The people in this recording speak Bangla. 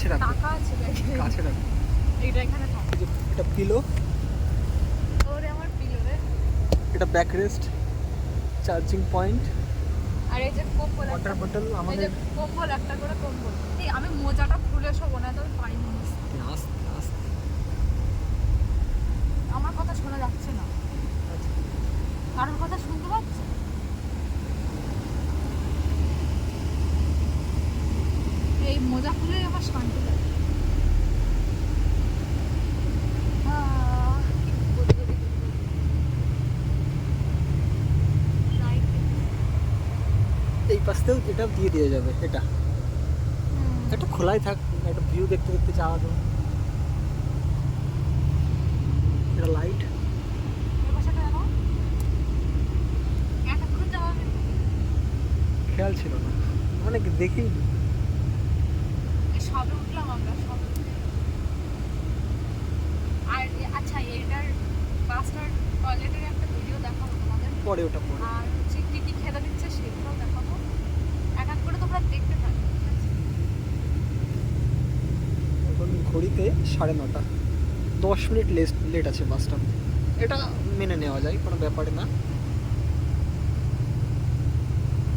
সেটা না। এইটা এখানে থাক। এই যে এটা পিলো ওরে আমার পিলো রে। এটা ব্যাক রেস্ট চার্জিং পয়েন্ট আর এই যে কম্বল ওয়াটার বটল আমাদের কম্বল একটা করে কম্বল এই আমি মোজাটা খুলে শোবো না তো আমি পাইনি আস্তে আস্তে। আমার কথা শোনা যাচ্ছে না। আচ্ছা। কারোর কথা শুনতে পাচ্ছে এই মোজা খুলে আমার শান্তি লাগে। এই পাশতেও এটা দিয়ে দেওয়া যাবে এটা। একটা খোলাই থাক একটা ভিউ দেখতে দেখতে যাওয়া যাবে। এটা লাইট খেয়াল ছিল না। মানে দেখি সবে উঠলাম আমরা? সবে আর আচ্ছা এটার বাসটার টয়লেটের একটা ভিডিও দেখাবো তোমাদের। পরে ওটা পরে। আর হচ্ছে কি কি খেতে দিচ্ছে সেগুলোও দেখাবো। এক এক করে তোমরা দেখতে থাকো এখন ঘড়িতে সাড়ে নটা। দশ মিনিট লেট লেট আছে বাসটা। এটা মেনে নেওয়া যায় কোনো ব্যাপারে না।